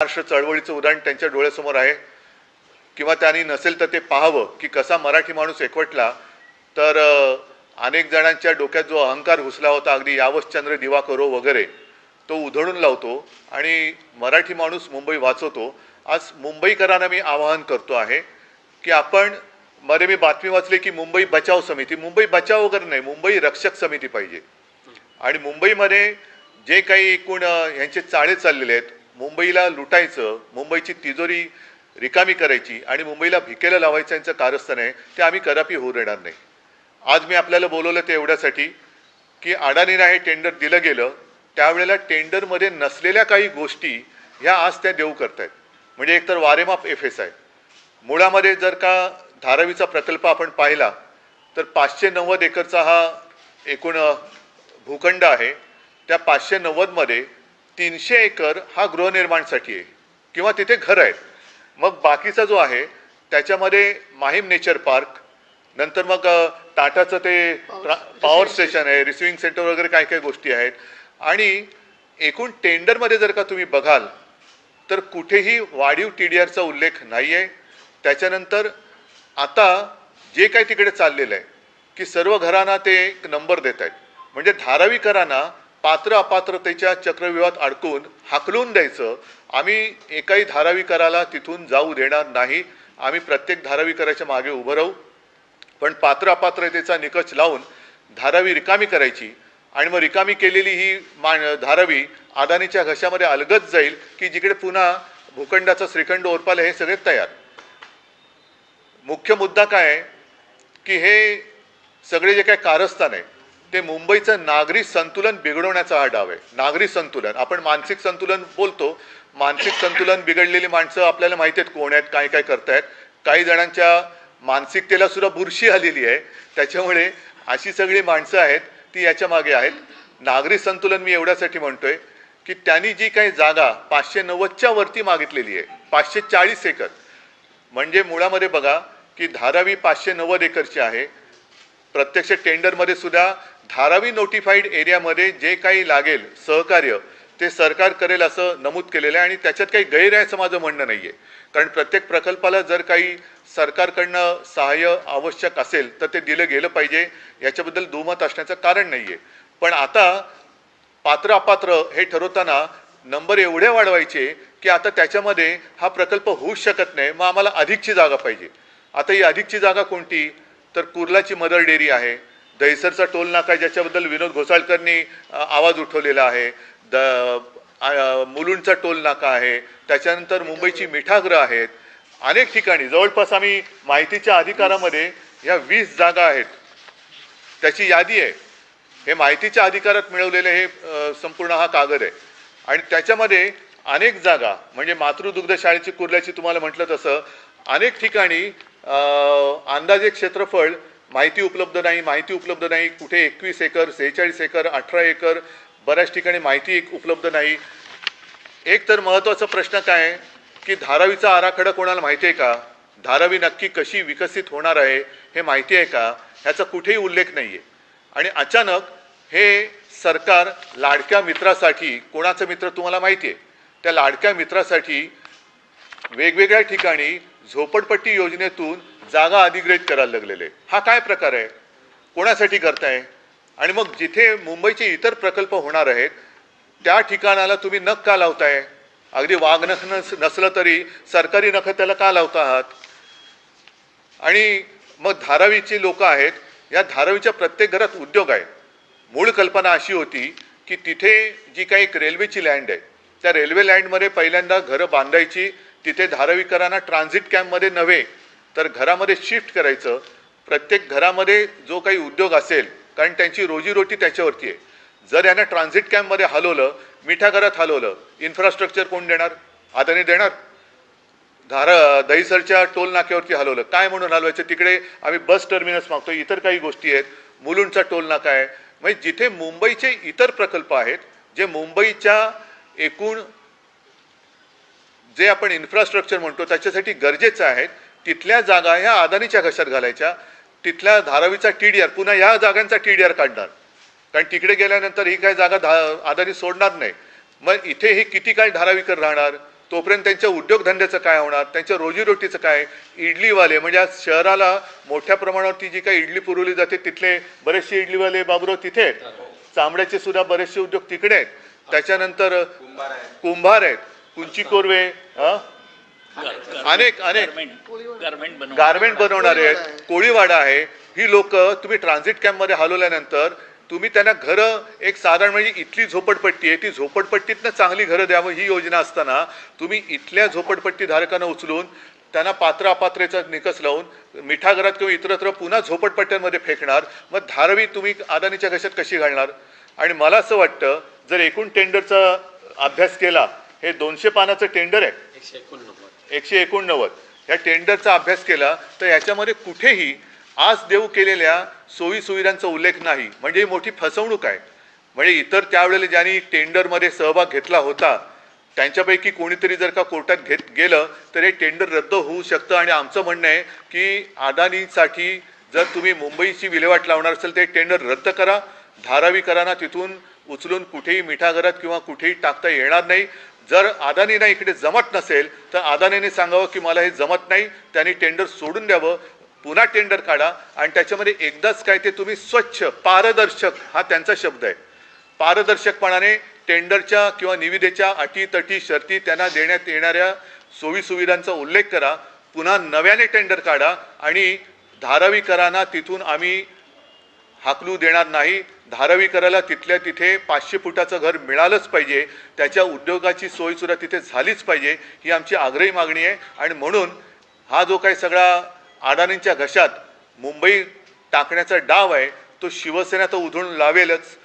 महाराष्ट्र चळवळीचं उदाहरण त्यांच्या डोळ्यासमोर आहे. किंवा त्यांनी नसेल तर ते पाहावं की कसा मराठी माणूस एकवटला. तर अनेक जणांच्या डोक्यात जो अहंकार घुसला होता अगदी यावश्चंद्र दिवा करो वगैरे तो उधळून लावतो आणि मराठी माणूस मुंबई वाचवतो. आज मुंबईकरांना मी आवाहन करतो आहे की आपण मध्ये मी बातमी वाचली की मुंबई बचाव समिती मुंबई बचाव वगैरे नाही मुंबई रक्षक समिती पाहिजे. आणि मुंबईमध्ये जे काही एकूण ह्यांचे यांचे चाळे चाललेले आहेत मुंबईला लुटायचं मुंबईची तिजोरी रिकामी करायची आणि मुंबईला भिकेला लावायचं यांचं कारस्थान आहे ते आम्ही कदापि होऊ देणार नाही. आज मी आपल्याला बोलवलं ते एवढ्यासाठी की अडाणीला हे टेंडर दिलं गेलं त्यावेळेला टेंडरमध्ये नसलेल्या काही गोष्टी ह्या आज त्या देऊ करतायत. म्हणजे एकतर वारेमाप एफ एस आहे मुळामध्ये जर का धारावीचा प्रकल्प आपण पाहिला तर पाचशे नव्वद एकरचा हा एकूण भूखंड आहे. त्या पाचशे नव्वदमध्ये तीनशे एकर हा गृहनिर्माणसाठी आहे. किंवा तिथे घर आहेत. मग बाकीचा जो आहे त्याच्यामध्ये माहीम नेचर पार्क नंतर मग टाटाचं ते पॉवर स्टेशन आहे रिसिव्हिंग सेंटर वगैरे काय काय गोष्टी आहेत. आणि एकूण टेंडरमध्ये जर का तुम्ही बघाल तर कुठेही वाढीव टी डी आरचा उल्लेख नाही आहे त्याच्यानंतर आता जे काही तिकडे चाललेलं आहे की सर्व घरांना ते एक नंबर देत आहेत. म्हणजे धारावीकरांना पात्र अपात्रतेच्या चक्रव्यूहात अडकून हाकलून द्यायचं. आम्ही एकाही धारावीकराला तिथून जाऊ देणार नाही. आम्ही प्रत्येक धारावीकराच्या मागे उभं राहू. पण पात्र अपात्रतेचा निकष लावून धारावी रिकामी करायची. आणि मग रिकामी केलेली ही मा धारावी अदानीच्या घशामध्ये अलगत जाईल की जिकडे पुन्हा भूखंडाचा श्रीखंड ओरपाल हे सगळे तयार. मुख्य मुद्दा काय आहे? की हे सगळे जे काय कारस्थान आहे ते मुंबईचं नागरी संतुलन बिघडवण्याचा हा डाव आहे. नागरी संतुलन. आपण मानसिक संतुलन बोलतो. मानसिक संतुलन बिघडलेली माणसं आपल्याला माहिती आहेत कोण आहेत काय काय करतायत. काही जणांच्या मानसिकतेला सुद्धा बुरशी आलेली आहे. त्याच्यामुळे अशी सगळी माणसं आहेत ती याच्या मागे आहेत. नागरी संतुलन मी एवढ्यासाठी म्हणतोय की त्यांनी जी काही जागा पाचशे नव्वदच्या वरती मागितलेली आहे पाचशे चाळीस एकर. म्हणजे मुळामध्ये बघा की धारावी पाचशे नव्वद एकरची आहे. प्रत्यक्ष टेंडरमध्ये सुद्धा धारावी नोटिफाईड एरियामध्ये जे काही लागेल सहकार्य ते सरकार करेल असं नमूद केलेलं आहे आणि त्याच्यात काही गैर आहे असं माझं म्हणणं नाही आहे कारण प्रत्येक प्रकल्पाला जर काही सरकारकडनं सहाय्य आवश्यक असेल तर ते दिलं गेलं पाहिजे. याच्याबद्दल दुमत असण्याचं कारण नाही आहे पण आता पात्र अपात्र हे ठरवताना नंबर एवढे वाढवायचे की आता त्याच्यामध्ये हा प्रकल्प होऊच शकत नाही मग आम्हाला अधिकची जागा पाहिजे. आता ही अधिकची जागा कोणती? तर कुर्लाची मदर डेअरी आहे. दहिसरचा टोल नाका आहे, ज्याच्याबद्दल विनोद घोसाळकरनी आवाज उठवलेला आहे. द मुलुंडचा टोल नाका आहे. त्याच्यानंतर मुंबईची मिठागृह आहेत. अनेक ठिकाणी जवळपास आम्ही माहितीच्या अधिकारामध्ये या वीस जागा आहेत. त्याची यादी आहे. हे माहितीच्या अधिकारात मिळवलेले हे संपूर्ण हा कागद आहे. आणि त्याच्यामध्ये अनेक जागा म्हणजे मातृदुग्ध शाळेची कुर्ल्याची तुम्हाला म्हटलं तसं अनेक ठिकाणी अंदाजे क्षेत्रफळ माहिती उपलब्ध नाही माहिती उपलब्ध नाही. कुठे एकवीस एकर सेहेचाळीस एकर अठरा एकर बऱ्याच ठिकाणी माहिती एक उपलब्ध नाही. एक तर महत्त्वाचा प्रश्न काय? की धारावीचा आराखडा कोणाला माहिती आहे का? धारावी नक्की कशी विकसित होणार आहे हे माहिती आहे का? ह्याचा कुठेही उल्लेख नाही आहे आणि अचानक हे सरकार लाडक्या मित्रासाठी कोणाचं मित्र तुम्हाला माहिती आहे? त्या लाडक्या मित्रासाठी वेगवेगळ्या ठिकाणी झोपडपट्टी योजनेतून जागा अधिग्रहित करायला लागलेले. हा काय प्रकार आहे? कोणासाठी करताय? आणि मग जिथे मुंबईचे इतर प्रकल्प होणार आहेत त्या ठिकाणाला तुम्ही नख का लावताय? अगदी वाघ नख नस नसलं तरी सरकारी नख त्याला का लावता आहात? आणि मग धारावीची लोक आहेत या धारावीच्या प्रत्येक घरात उद्योग आहे. मूळ कल्पना अशी होती की तिथे जी काही एक रेल्वेची लँड आहे त्या रेल्वे लँडमध्ये पहिल्यांदा घरं बांधायची तिथे धारावीकरांना ट्रान्झिट कॅम्पमध्ये नव्हे तर घरामध्ये शिफ्ट करायचं. प्रत्येक घरामध्ये जो काही उद्योग असेल कारण त्यांची रोजीरोटी त्याच्यावरती आहे. जर यांना ट्रान्झिट कॅम्पमध्ये हलवलं मिठा घरात हलवलं इन्फ्रास्ट्रक्चर कोण देणार? अदानी देणार? धारा दहिसरच्या टोल नाक्यावरती हलवलं. काय म्हणून हलवायचं? तिकडे आम्ही बस टर्मिनस मागतो इतर काही गोष्टी आहेत. मुलुंडचा टोल नाका आहे. म्हणजे जिथे मुंबईचे इतर प्रकल्प आहेत जे मुंबईच्या एकूण जे आपण इन्फ्रास्ट्रक्चर म्हणतो त्याच्यासाठी गरजेचं आहेत तिथल्या जागा ह्या अदानीच्या घशात घालायच्या. तिथल्या धारावीचा टी डी आर पुन्हा या जागांचा टी डी आर काढणार. कारण तिकडे गेल्यानंतर ही काय जागा धा अदानी सोडणार नाही. मग इथे हे किती काळ धारावीकर राहणार? तोपर्यंत त्यांच्या उद्योगधंद्याचं काय होणार? त्यांच्या रोजीरोटीचं काय? इडलीवाले म्हणजे आज शहराला मोठ्या प्रमाणावरती जी काही इडली पुरवली जाते तिथले बरेचसे इडलीवाले बाबरो तिथे आहेत. चामड्याचे सुद्धा बरेचसे उद्योग तिकडे आहेत. त्याच्यानंतर कुंभार आहेत. कुंची कोरवे हा? अनेक अनेक. गारमेंट गार्मेंट बनवणारे आहेत कोळीवाडा आहे. ही लोक तुम्ही ट्रान्झिट कॅम्पमध्ये हलवल्यानंतर तुम्ही त्यांना घरं एक साधारण म्हणजे इथली झोपडपट्टी आहे ती झोपडपट्टीतनं चांगली घरं द्यावं ही योजना असताना तुम्ही इथल्या झोपडपट्टी धारकांना उचलून त्यांना पात्र अपात्रेचा निकष लावून मिठाघरात किंवा इतरत्र पुन्हा झोपडपट्ट्यांमध्ये फेकणार मग धारावी तुम्ही अदानीच्या घशात कशी घालणार? आणि मला असं वाटतं जर एकूण टेंडरचा अभ्यास केला हे दोनशे पानाचं टेंडर आहे. एकशे एकोणनव्वद. एकशे एकोणनव्वद. या टेंडरचा अभ्यास केला तर याच्यामध्ये कुठेही आज देऊ केलेल्या सोयी सुविधांचा उल्लेख नाही. म्हणजे ही मोठी फसवणूक आहे. म्हणजे इतर त्यावेळेला ज्यांनी टेंडरमध्ये सहभाग घेतला होता त्यांच्यापैकी कोणीतरी जर का कोर्टात घेत गेलं तर हे टेंडर रद्द होऊ शकतं. आणि आमचं म्हणणं आहे की अदानीसाठी जर तुम्ही मुंबईची विल्हेवाट लावणार असेल तर टेंडर रद्द करा. धारावीकरांना तिथून उचलून कुठेही मिठागरात किंवा कुठेही टाकता येणार नाही. जर अदानीना इकडे जमत नसेल तर अदानीने सांगावं की मला हे जमत नाही त्यांनी टेंडर सोडून द्यावं पुन्हा टेंडर काढा आणि त्याच्यामध्ये एकदाच काय ते तुम्ही स्वच्छ पारदर्शक हा त्यांचा शब्द आहे. पारदर्शकपणाने टेंडरच्या किंवा निविदेच्या अटी तटी शर्ती त्यांना देण्यात येणाऱ्या सोयीसुविधांचा उल्लेख करा पुन्हा नव्याने टेंडर काढा आणि धारावीकरांना तिथून आम्ही हाकलू देणार नाही धारावीकराला तिथल्या तिथे पाचशे फुटाचं घर मिळालंच पाहिजे त्याच्या उद्योगाची सोयसुद्धा तिथे झालीच पाहिजे ही आमची आग्रही मागणी आहे. आणि म्हणून हा जो काही सगळा अडाणींच्या घशात मुंबई टाकण्याचा डाव आहे तो शिवसेना तर उधळून लावेलच.